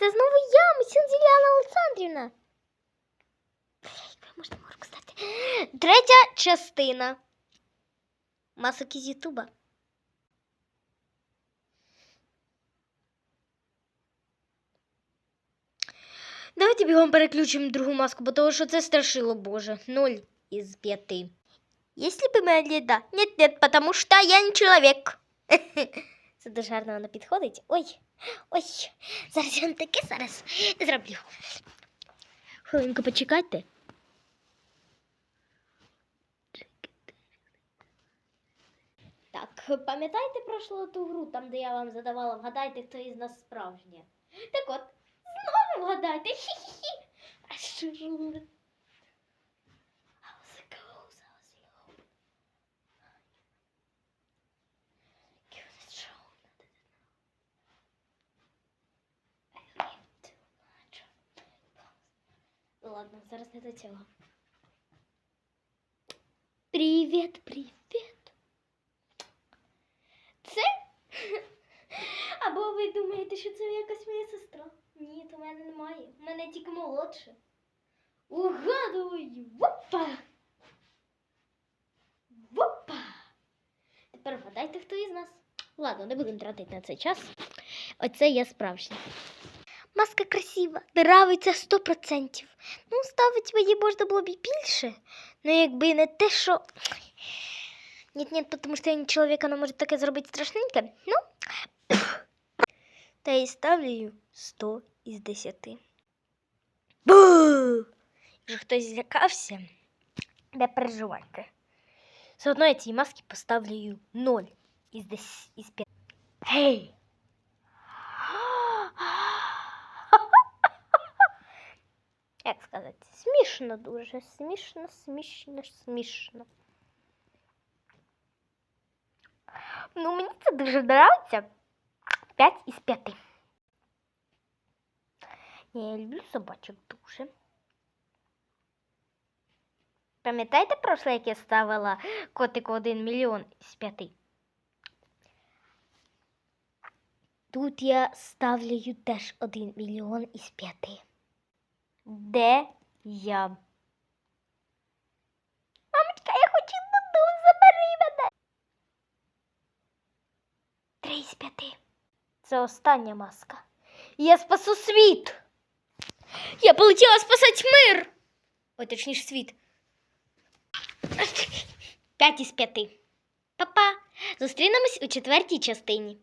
Це знову я, Месюнзіляна Олександрівна. Блядь, ви можете морку стати. Третя частина. Масок із Ютуба. Давайте бігом переключимо другу маску, бо того, що це страшило Боже. Ноль із п'яти. Если бы моя ліда. Нет, нет, потому что я не чоловік. Це дуже гарно воно підходить. Ой, ой, зараз я вам таке зараз зроблю. Хвилинку почекайте. Так, пам'ятаєте прошлу ту гру, там, де я вам задавала, вгадайте, хто із нас справжнє. Так от, знову вгадайте. Хі-хі-хі. А що ж Ладно, зараз не до цього. Привіт, привіт. Це? Або ви думаєте, що це якась моя сестра? Ні, то в мене немає. У мене тільки молодше. Угадую! Вопа! Вопа! Тепер вгадайте, хто із нас. Ладно, не будемо тратити на це час. Оце я справжня. Маска красива, нравиться 100%. Ну, ставити її можна було б і більше. Ну, якби не те, що. Нет, нет, потому что я не человек, она может таке зробити страшненьке. Ну, та й ставлю їй 100 із 10. Бу! Якщо хтось злякався, не переживайте. Все одно я маски поставлю 0 із 10 із 5. Гей! Як сказати? Смішно дуже. Смішно, смішно, смішно. Ну, мені це дуже подобається. 5 із 5. Я люблю собачок дуже. Пам'ятаєте прошле, як я ставила котику 1 мільйон із 5? Тут я ставлю теж 1 мільйон із 5. Де я? Мамочка, я хочу додому, забери мене. Три із п'яти. Це остання маска. Я спасу світ. Я полетіла спасати мир. Ой, точніше, світ. П'ять із п'яти. Па-па. Зустрінемось у четвертій частині.